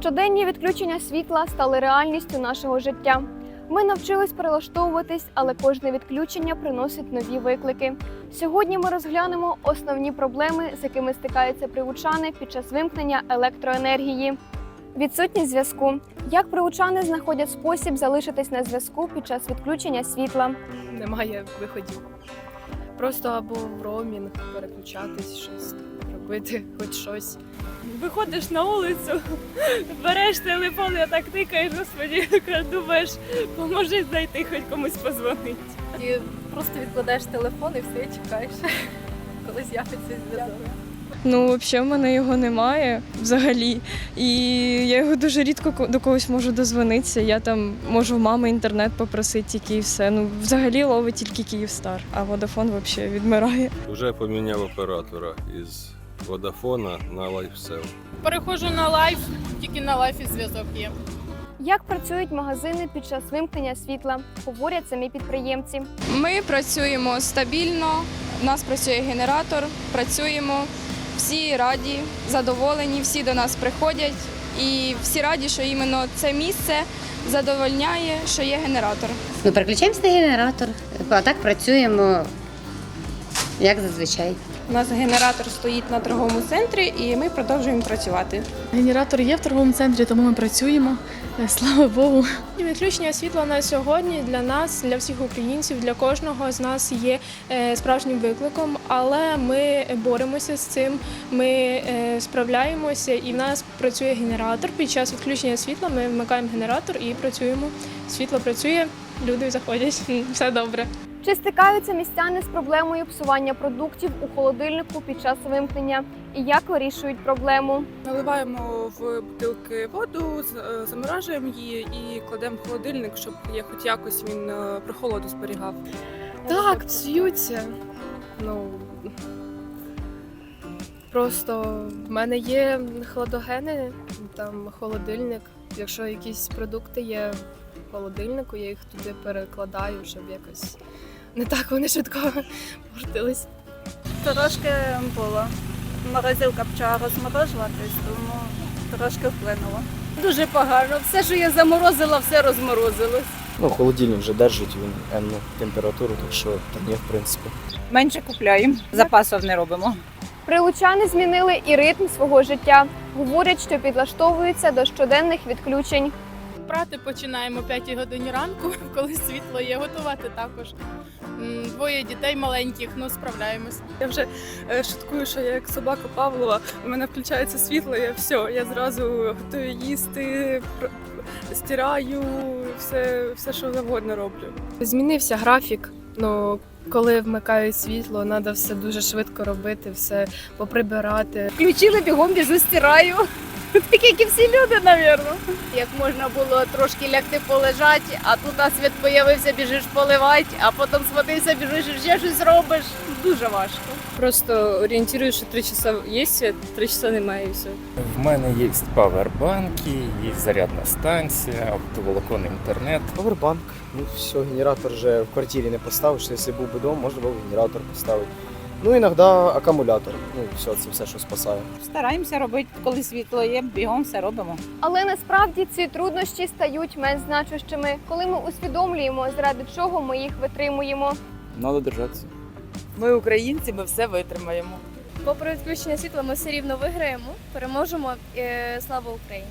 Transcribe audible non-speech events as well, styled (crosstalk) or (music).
Щоденні відключення світла стали реальністю нашого життя. Ми навчились перелаштовуватись, але кожне відключення приносить нові виклики. Сьогодні ми розглянемо основні проблеми, з якими стикаються приучани під час вимкнення електроенергії. Відсутність зв'язку. Як приучани знаходять спосіб залишитись на зв'язку під час відключення світла? немає виходів. Просто або в роумінг переключатись, щось робити, хоч щось. Виходиш на вулицю, береш телефон, і так тикаєш, господі, думаєш, поможи знайти, хоч комусь позвонити. І просто відкладаєш телефон і все, чекаєш, коли з'явиться зв'язок. Ну, взагалі, в мене його немає взагалі. І я його дуже рідко до когось можу дозвонитися. Я там можу в мами інтернет попросити тільки і все. Ну, взагалі ловить тільки Київстар, а Водафон взагалі відмирає. Вже поміняв оператора із Водафона на LifeSell. Переходжу на лайф, тільки на лайфі зв'язок є. Як працюють магазини під час вимкнення світла? Говорять самі підприємці. Ми працюємо стабільно, у нас працює генератор, працюємо, всі раді, задоволені, всі до нас приходять і всі раді, що іменно це місце задовольняє, що є генератор. Ну, переключаємося на генератор, а так працюємо як зазвичай. У нас генератор стоїть на торговому центрі, і ми продовжуємо працювати. Генератор є в торговому центрі, тому ми працюємо. Е, Слава Богу. Відключення світла на сьогодні для нас, для всіх українців, для кожного з нас є е, справжнім викликом, але ми боремося з цим. Ми е, справляємося, і в нас працює генератор. Під час відключення світла ми вмикаємо генератор і працюємо. Світло працює, люди заходять, (laughs) все добре. Чи стикаються містяни з проблемою псування продуктів у холодильнику під час вимкнення? І як вирішують проблему? Наливаємо в бутилки воду, з- е, заморажуємо її і кладемо в холодильник, щоб я хоч якось він е, прохолоду зберігав. Так, псуються. Ну просто в мене є хладогени, там холодильник. Якщо якісь продукти є в холодильнику, я їх туди перекладаю, щоб якось не так вони швидко портились. Трошки було. Морозилка почала розморожуватись, тому трошки вплинуло. Дуже погано. Все, що я заморозила, все розморозилось. Ну, холодильник вже держить він енну температуру, так що та ні, в принципі. Менше купляємо, запасів не робимо. Прилучани змінили і ритм свого життя. Говорять, що підлаштовуються до щоденних відключень. Прати починаємо о 5 годині ранку, (laughs) коли світло є. Готувати також. Двоє дітей маленьких, ну справляємось. Я вже е, шуткую, що я як собака Павлова, у мене включається світло, я все, я зразу готую їсти, стираю, все, все, що завгодно роблю. Змінився графік. Ну коли вмикають світло, треба все дуже швидко робити, все поприбирати. Включили бігом, біжу, стираю. (laughs) Так як і всі люди, напевно. Як можна було трошки лягти полежати, а тут на світ появився, біжиш поливати, а потім схватився, біжиш і ще щось робиш. Дуже важко. Просто орієнтуюсь, що три часа є світ, три часа немає і все. В мене є павербанки, є зарядна станція, оптоволоконний інтернет. Повербанк. Ну все, генератор вже в квартирі не поставиш. Якщо був би вдома, можна було б генератор поставити. Ну іноді акумулятор. Ну все, це все, що спасає. Стараємося робити, коли світло є, бігом все робимо. Але насправді ці труднощі стають менш значущими, коли ми усвідомлюємо, заради чого ми їх витримуємо. Надо держатися. Ми українці, ми все витримаємо. Попри відключення світла, ми все рівно виграємо, переможемо. Слава Україні!